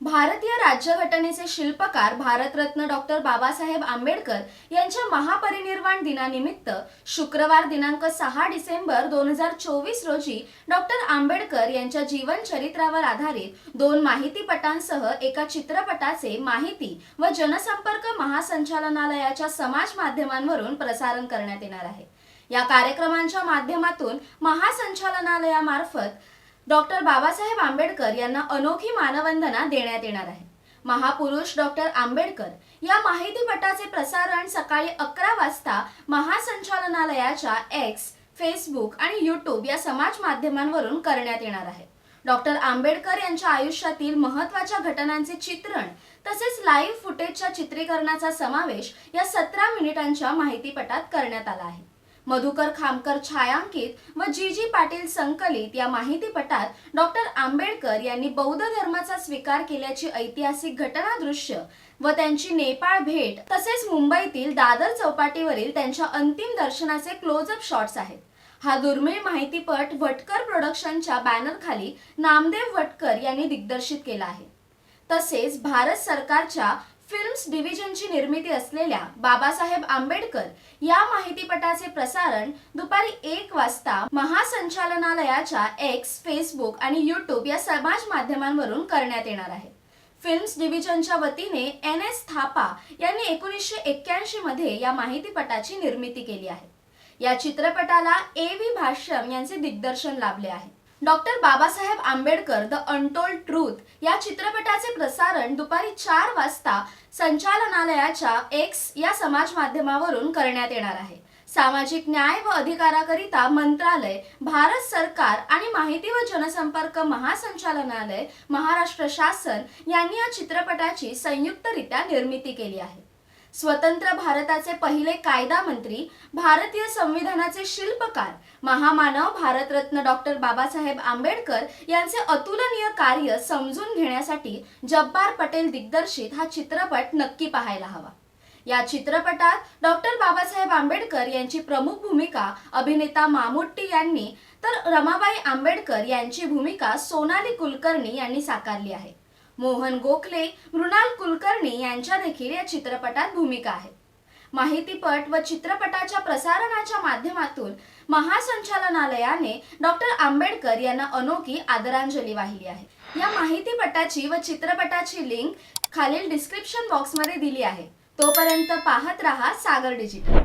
भारतीय राज्यघटनेचे शिल्पकार भारतरत्न डॉक्टर बाबासाहेब आंबेडकर यांच्या महापरिनिर्वाण दिनानिमित्त शुक्रवार दिनांक सहा डिसेंबर दोन हजार चोवीस रोजी डॉक्टर आंबेडकर यांच्या जीवन चरित्रावर आधारित दोन माहितीपटांसह एका चित्रपटाचे माहिती व जनसंपर्क महासंचालनालयाच्या समाज माध्यमांवरून प्रसारण करण्यात येणार आहे. या कार्यक्रमांच्या माध्यमातून महासंचालनालयामार्फत डॉक्टर बाबासाहेब आंबेडकर यांना अनोखी मानवंदना देण्यात येणार आहे. महापुरुष डॉक्टर आंबेडकर या माहितीपटाचे प्रसारण सकाळी अकरा वाजता महासंचालनालयाच्या एक्स फेसबुक आणि युट्यूब या समाज माध्यमांवरून करण्यात येणार आहे. डॉक्टर आंबेडकर यांच्या आयुष्यातील महत्त्वाच्या घटनांचे चित्रण तसेच लाईव्ह फुटेजच्या चित्रीकरणाचा समावेश या सतरा मिनिटांच्या माहितीपटात करण्यात आला आहे. मधुकर खामकर छायांकित व जी जी पाटील संकलित या माहितीपटात डॉक्टर आंबेडकर यांनी बौद्ध धर्माचा स्वीकार केल्याची ऐतिहासिक घटना दृश्य व त्यांची नेपाळ भेट तसेच मुंबईतील दादर चौपाटीवरील त्यांच्या अंतिम दर्शनाचे क्लोजअप शॉट्स आहेत. हा दुर्मिळ माहितीपट वटकर प्रोडक्शनच्या बॅनर खाली नामदेव वटकर यांनी दिग्दर्शित केला आहे. तसेच भारत सरकारच्या फिल्म्स डिव्हिजनची निर्मिती असलेल्या बाबासाहेब आंबेडकर या माहितीपटाचे प्रसारण दुपारी एक वाजता महासंचालनालयाच्या एक्स फेसबुक आणि यूट्यूब या समाज माध्यमांवरून करण्यात येणार आहे. फिल्म्स डिव्हिजनच्या वतीने एन एस थापा यांनी एकोणीसशे एक्क्याऐंशी मध्ये या माहितीपटाची निर्मिती केली आहे. या चित्रपटाला ए व्ही भाष्यम यांचे दिग्दर्शन लाभले आहे. Doctor Babasaheb Ambedkar the untold truth या चित्रपटाचे प्रसारण दुपारी चार वाजता संचालनालयाच्या एक्स या समाज माध्यमावरून करण्यात येणार आहे. सामाजिक न्याय व अधिकाराकरिता मंत्रालय भारत सरकार आणि माहिती व जनसंपर्क महासंचालनालय महाराष्ट्र शासन यांनी या चित्रपटाची संयुक्तरित्या निर्मिती केली आहे. स्वतंत्र भारताचे पहिले कायदा मंत्री भारतीय संविधानाचे शिल्पकार महामानव भारतरत्न डॉक्टर बाबासाहेब आंबेडकर यांचे अतुलनीय कार्य समजून घेण्यासाठी जब्बार पटेल दिग्दर्शित हा चित्रपट नक्की पाहायला हवा. या चित्रपटात डॉक्टर बाबासाहेब आंबेडकर यांची प्रमुख भूमिका अभिनेता मामुट्टी यांनी तर रमाबाई आंबेडकर यांची भूमिका सोनाली कुलकर्णी यांनी साकारली आहे. मोहन गोखले मृणाल कुलकर्णी यांच्या देखील या चित्रपटात भूमिका आहेत माहितीपट व चित्रपटाच्या प्रसारणाच्या माध्यमातून महासंचालनालयाने डॉक्टर आंबेडकर यांना अनोखी आदरांजली वाहिली आहे. या माहितीपटाची व चित्रपटाची लिंक खालील डिस्क्रिप्शन बॉक्समध्ये दिली आहे. तोपर्यंत पाहत रहा सागर डिजिटल.